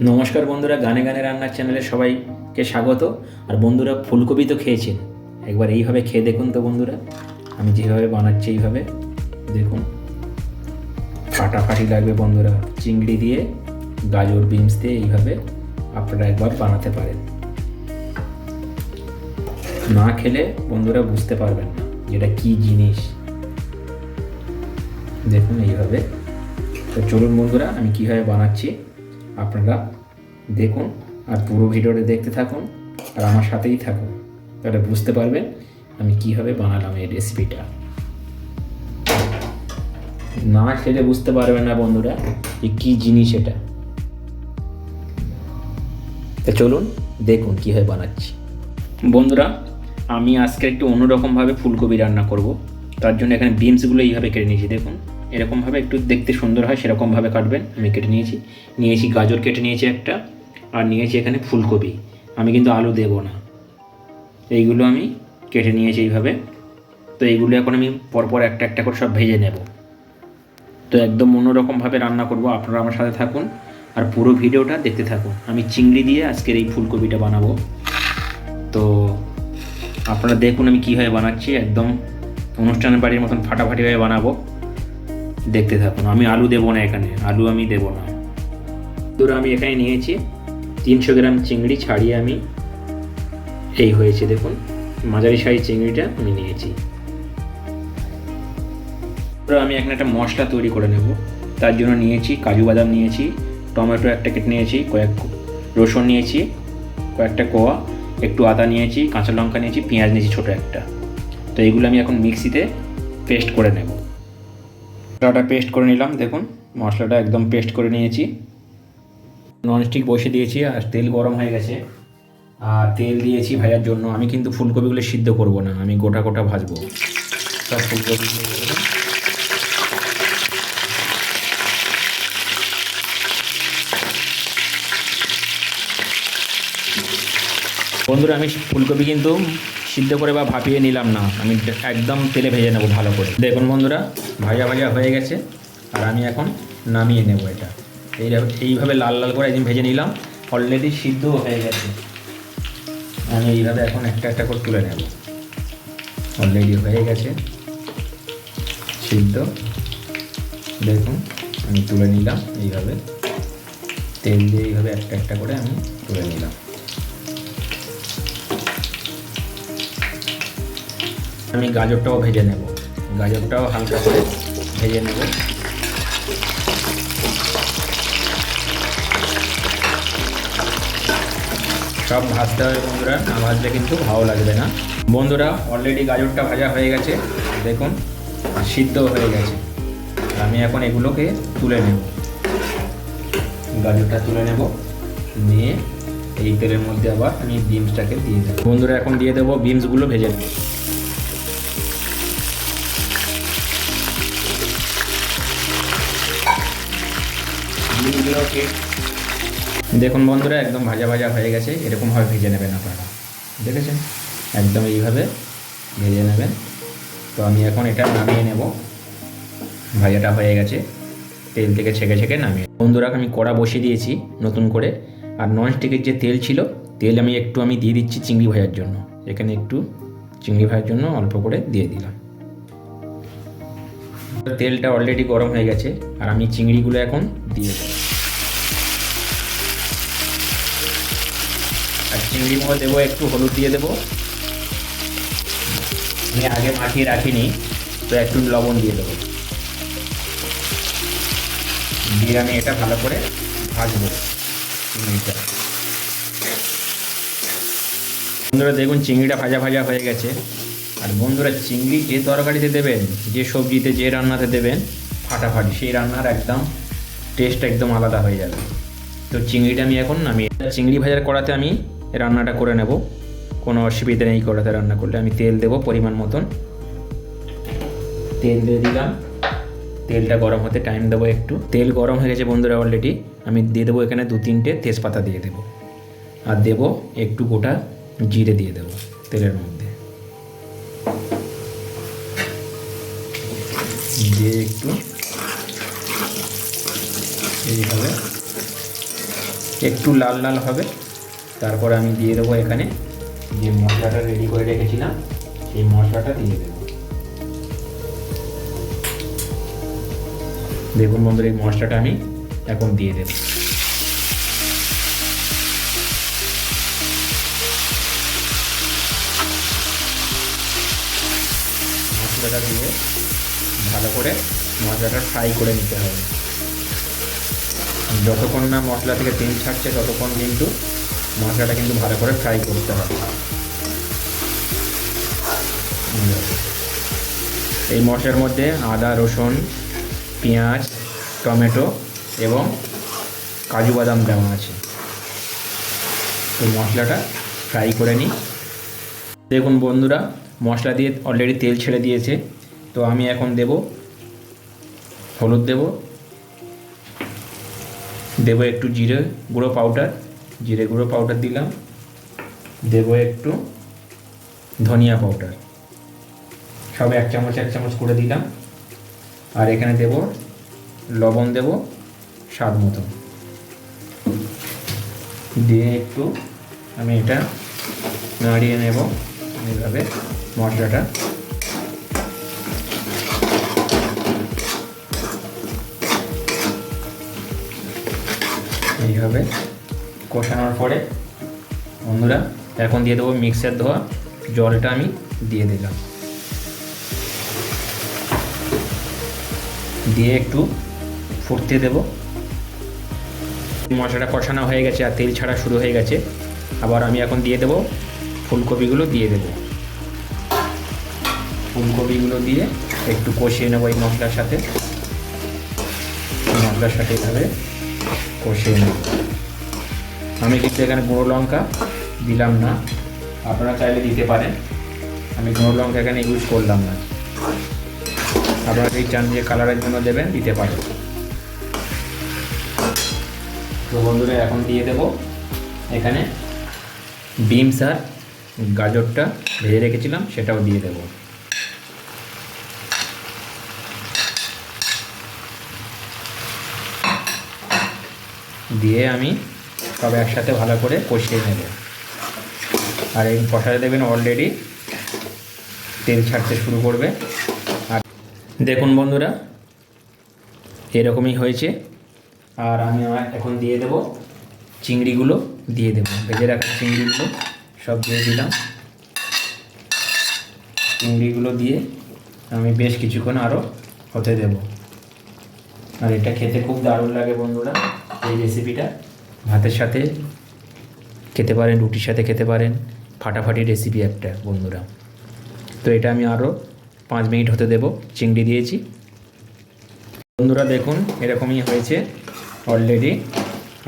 নমস্কার বন্ধুরা, গানে গানে রান্নার চ্যানেলে সবাইকে স্বাগত। আর বন্ধুরা, ফুলকপি তো খেয়েছেন। একবার এইভাবে খেয়ে দেখুন তো বন্ধুরা। আমি যেভাবে বানাচ্ছি এইভাবে, দেখুন। ফাটাফাটি লাগবে বন্ধুরা, চিংড়ি দিয়ে, গাজর, বিনস দিয়ে এইভাবে আপনারা একবার বানাতে পারেন। না খেলে বন্ধুরা বুঝতে পারবেন না যেটা কি জিনিস। দেখুন এইভাবে। তো চলুন বন্ধুরা, আমি কীভাবে বানাচ্ছি। আপনারা দেখুন আর পুরো ভিডিওটা দেখতে থাকুন আর আমার সাথেই থাকুন। তাহলে বুঝতে পারবেন আমি কীভাবে বানালাম এই রেসিপিটা না খেলে বুঝতে পারবেন না বন্ধুরা যে কী জিনিস এটা। তো চলুন দেখুন কীভাবে বানাচ্ছি। বন্ধুরা, আমি আজকে একটু অন্যরকমভাবে ফুলকপি রান্না করব। তার জন্য এখানে বিনসগুলো এইভাবে কেটে নিয়েছি, দেখুন। এরকমভাবে একটু দেখতে সুন্দর হয়, সেরকমভাবে কাটবেন। আমি কেটে নিয়েছি। নিয়েছি গাজর, কেটে নিয়েছি একটা। আর নিয়েছি এখানে ফুলকপি। আমি কিন্তু আলু দেব না। এইগুলো আমি কেটে নিয়েছি এইভাবে। তো এইগুলো এখন আমি পরপর একটা একটা করে সব ভেজে নেব। তো একদম অন্যরকমভাবে রান্না করব। আপনারা আমার সাথে থাকুন আর পুরো ভিডিওটা দেখতে থাকুন। আমি চিংড়ি দিয়ে আজকের এই ফুলকপিটা বানাবো। তো আপনারা দেখুন আমি কীভাবে বানাচ্ছি। একদম অনুষ্ঠানের বাড়ির মতন ফাটাফাটিভাবে বানাবো। দেখতে থাকুন। আমি আলু দেবো না এখানে, আলু আমি দেবো না। ধরো আমি এখানে নিয়েছি তিনশো গ্রাম চিংড়ি ছাড়িয়ে আমি এই হয়েছে, দেখুন, মাঝারি সাইজ চিংড়িটা আমি নিয়েছি। আমি এখানে একটা মশলা তৈরি করে নেব। তার জন্য নিয়েছি কাজু বাদাম নিয়েছি, টমেটো একটা কেটে নিয়েছি, কয়েক রসুন নিয়েছি, কয়েকটা কোয়া, একটু আদা নিয়েছি, কাঁচা লঙ্কা নিয়েছি, পেঁয়াজ নিয়েছি ছোটো একটা। তো এইগুলো আমি এখন মিক্সিতে পেস্ট করে নেব। মশলাটা পেস্ট করে নিলাম, দেখুন, মশলাটা একদম পেস্ট করে নিয়েছি। ননস্টিক বসে দিয়েছি, আর তেল গরম হয়ে গেছে। আর তেল দিয়েছি ভাজার জন্য। আমি কিন্তু ফুলকপিগুলো সিদ্ধ করব না, আমি গোটা গোটা ভাজবো। সব ফুলকপি বন্ধুরা, আমি ফুলকপি কিন্তু সিদ্ধ করে বা ভাপিয়ে নিলাম না, আমি একদম তেলে ভেজে নেব ভালো করে। দেখুন বন্ধুরা, ভাজা ভাজা হয়ে গেছে, আর আমি এখন নামিয়ে নেব এটা। এই এইভাবে লাল লাল করে একদিন ভেজে নিলাম অলরেডি সিদ্ধ হয়ে গেছে। আমি এইভাবে এখন একটা একটা করে তুলে নেব। অলরেডি হয়ে গেছে, সিদ্ধ। দেখুন, আমি তুলে নিলাম, এইভাবে। তেল দিয়ে এইভাবে একটা একটা করে আমি তুলে নিলাম। আমি গাজরটাও ভেজে নেব। গাজরটাও হালকা করে ভেজে নেব। সব ভাজতে হবে বন্ধুরা, না ভাজলে কিন্তু ভালো লাগবে না। বন্ধুরা অলরেডি গাজরটা ভাজা হয়ে গেছে। দেখুন, সিদ্ধ হয়ে গেছে। আমি এখন এগুলোকে তুলে নেব। গাজরটা তুলে নেব। নিয়ে এই তেলের মধ্যে আবার আমি বিমসটাকে দিয়ে দেবো। বন্ধুরা, এখন দিয়ে দেবো বিমসগুলো ভেজে নেব। দেখুন বন্ধুরা, একদম ভাজা ভাজা হয়ে গেছে। এরকমভাবে ভেজে নেবেন আপনারা। দেখেছেন? একদম এইভাবে ভেজে নেবেন। তো আমি এখন এটা নামিয়ে নেব। ভাজাটা হয়ে গেছে। তেল থেকে ছেঁকে ছেঁকে নামিয়ে বন্ধুরা, আমি কড়া বসিয়ে দিয়েছি নতুন করে। আর ননস্টিকের যে তেল ছিল, তেল আমি একটু আমি দিয়ে দিচ্ছি চিংড়ি ভাজার জন্য। এখানে একটু চিংড়ি ভাজার জন্য অল্প করে দিয়ে দিলাম। তেলটা অলরেডি গরম হয়ে গেছে, আর আমি চিংড়িগুলো এখন দিয়ে দেবো। আর চিংড়ি মধ্যে দেবো, একটু হলুদ দিয়ে দেবো। আমি আগে মাখিয়ে রাখিনি, তো একটু লবণ দিয়ে দেবো। দিয়ে আমি এটা ভালো করে ভাজবো চিংড়িটা। বন্ধুরা, দেখুন, চিংড়িটা ভাজা ভাজা হয়ে গেছে। আর বন্ধুরা চিংড়ি যে তরকারিতে দেবেন, যে সবজিতে, যে রান্নাতে দেবেন, ফাটাফাটি, সেই রান্নার একদম টেস্ট একদম আলাদা হয়ে যাবে। তো চিংড়িটা আমি এখন নামিয়ে চিংড়ি ভাজার কড়াতে আমি রান্নাটা করে নেব। কোনো অসুবিধা নেই কড়াতে রান্না করলে আমি তেল দেবো পরিমাণ মতন। তেল দিয়ে দিলাম। তেলটা গরম হতে টাইম দেবো একটু। তেল গরম হয়ে গেছে বন্ধুরা অলরেডি আমি দিয়ে দেবো এখানে দু তিনটে তেজপাতা দিয়ে দেবো। আর দেবো একটু গোটা জিরে দিয়ে দেবো তেলের মধ্যে। দিয়ে একটু এইভাবে একটু লাল লাল হবে। তারপর আমি দিয়ে দেবো এখানে যে মশলাটা রেডি করে রেখেছিলাম, সেই মশলাটা দিয়ে দেবো। দেখুন বন্ধুরা, এই মশলাটা আমি এখন দিয়ে দেবো। মশলাটা দিয়ে ভালো করে মশলাটা ফ্রাই করে নিতে হবে। যতক্ষণ না মশলা থেকে তেল ছাড়ছে, ততক্ষণ কিন্তু মশলাটা কিন্তু ভালো করে ফ্রাই করতে হবে। এই মশলার মধ্যে আদা, রসুন, পেঁয়াজ, টমেটো এবং কাজু বাদাম দেওয়া আছে। তো মশলাটা ফ্রাই করে নিই। দেখুন বন্ধুরা, মশলা দিয়ে অলরেডি তেল ছেড়ে দিয়েছে। তো আমি এখন দেব, হলুদ দেব দেব একটু জিরে গুঁড়ো পাউডার জিরে গুঁড়ো পাউডার দিলাম, দেব একটু ধনিয়া পাউডার সব এক চামচ এক চামচ করে দিলাম, আর এখানে দেব লবণ দেব স্বাদ মতো। দিয়ে একটু আমি এটা নাড়িয়ে নেব, এইভাবে মশলাটা এইভাবে কষানোর পরে বন্ধুরা, এখন দিয়ে দেবো মিক্সার ধোয়া। জলটা আমি দিয়ে দিলাম। দিয়ে একটু ফুটতে দেব। মশলাটা কষানো হয়ে গেছে আর তেল ছাড়া শুরু হয়ে গেছে। আবার আমি এখন দিয়ে দেব ফুলকপিগুলো দিয়ে দেব। ফুলকপিগুলো দিয়ে একটু কষিয়ে নেব এই মশলার সাথে। মশলার সাথে এভাবে কষিয়ে আমি কিন্তু এখানে গুঁড়ো লঙ্কা দিলাম না। আপনারা চাইলে দিতে পারেন। আমি গুঁড়ো লঙ্কা এখানে ইউজ করলাম না। আপনারা যদি চান যে কালারের জন্য দেবেন, দিতে পারেন। তো বন্ধুরা, এখন দিয়ে দেব এখানে বিমস আর গাজরটা ভেজে রেখেছিলাম, সেটাও দিয়ে দেব। দিয়ে আমি সব একসাথে ভালো করে কষিয়ে নেব। আর এই কষাতে দেবেন অলরেডি তেল ছাড়তে শুরু করবে। আর দেখুন বন্ধুরা, এরকমই হয়েছে। আর আমি এখন দিয়ে দেব চিংড়িগুলো, দিয়ে দেবো। ভেজে রাখা চিংড়িগুলো সব দিয়ে দিলাম। চিংড়িগুলো দিয়ে আমি বেশ কিছুক্ষণ আরও হতে দেব। আর এটা খেতে খুব দারুণ লাগে বন্ধুরা। এই রেসিপিটা ভাতের সাথে খেতে পারেন, রুটির সাথে খেতে পারেন, ফাটাফাটি রেসিপি একটা, বন্ধুরা। তো এটা আমি আরও পাঁচ মিনিট হতে দেব, চিংড়ি দিয়েছি। বন্ধুরা, দেখুন, এরকমই হয়েছে অলরেডি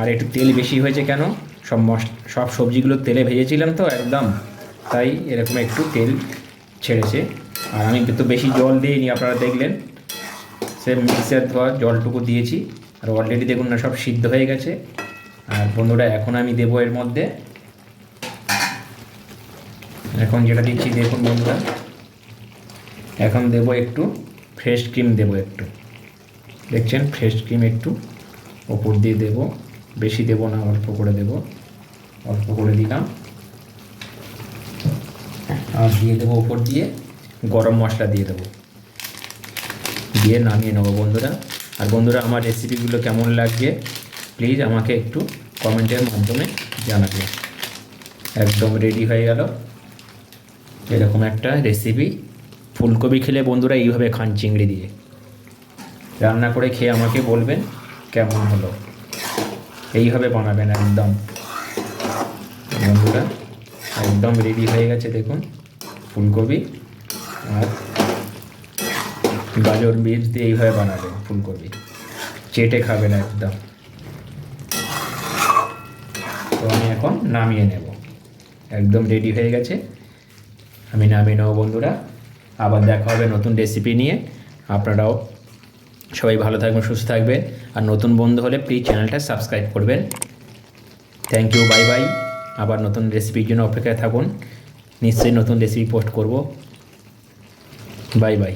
আর একটু তেল বেশি হয়েছে কেন? সব সব সবজিগুলো তেলে ভেজেছিলাম তো একদম, তাই এরকম একটু তেল ছেড়েছে। আর আমি তো বেশি জল দিইনি, আপনারা দেখলেন। সে মিক্সার ধোয়া জলটুকু দিয়েছি। আর অলরেডি দেখুন না, সব সিদ্ধ হয়ে গেছে। আর বন্ধুরা, এখন আমি দেবো এর মধ্যে। এখন যেটা দিচ্ছি, দেখুন বন্ধুরা। এখন দেবো একটু ফ্রেশ ক্রিম দেবো একটু। দেখছেন? ফ্রেশ ক্রিম একটু ওপর দিয়ে দেবো। বেশি দেবো না, অল্প করে দেবো। অল্প করে দিলাম। আর দিয়ে দেবো ওপর দিয়ে গরম মশলা দিয়ে দেবো। দিয়ে নামিয়ে নেব বন্ধুরা। আর বন্ধুরা, আমার রেসিপিগুলো কেমন লাগছে? প্লিজ আমাকে একটু কমেন্টের মাধ্যমে জানাবে। একদম রেডি হয়ে গেল। এরকম একটা রেসিপি ফুলকপি খেলে বন্ধুরা এইভাবে খান চিংড়ি দিয়ে। রান্না করে খেয়ে আমাকে বলবেন কেমন হলো। এইভাবে বানাবেন একদম। বন্ধুরা, একদম রেডি হয়ে গেছে, দেখুন। ফুলকপি আর গাজর বীজ দিয়ে এইভাবে বানাবেন ফুলকপি। চেটে খাবেন একদম। তো আমি এখন নামিয়ে নেব। একদম রেডি হয়ে গেছে। আমি নামিয়ে নেব বন্ধুরা। আবার দেখা হবে নতুন রেসিপি নিয়ে। আপনারাও সবাই ভালো থাকবেন, সুস্থ থাকবেন। আর নতুন বন্ধু হলে প্লিজ চ্যানেলটা সাবস্ক্রাইব করবেন। থ্যাংক ইউ বাই বাই আবার নতুন রেসিপির জন্য অপেক্ষায় থাকুন। নিশ্চয়ই নতুন রেসিপি পোস্ট করব। Bye bye